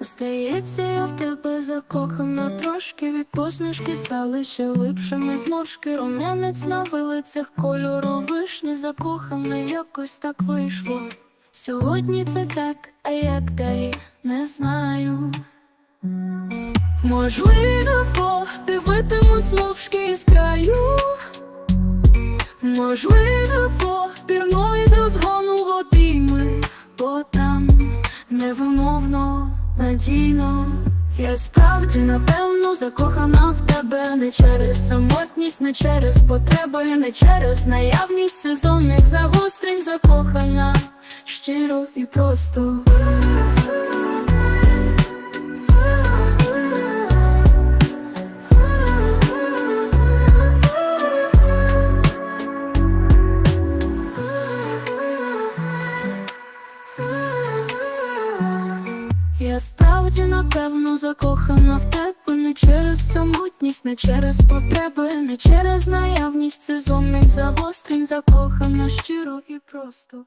Здається, я в тебе закохана трошки від посмішки стали ще липшими зморшки Рум'янець на вилицях кольору вишні закохана, якось так вийшло. Сьогодні це так, а як далі не знаю. Можливо, дивитимусь мовчки з краю. Можливо, пірною з розгону обійми, бо там невимовно, надійно. Я справді напевно закохана в тебе не через самотність, не через потреби, не через наявність сезонних загострень закохана щиро і просто. Я справді напевно закохана в тебе не через самотність, не через потреби, не через наявність сезонних загострень, закохана щиро і просто.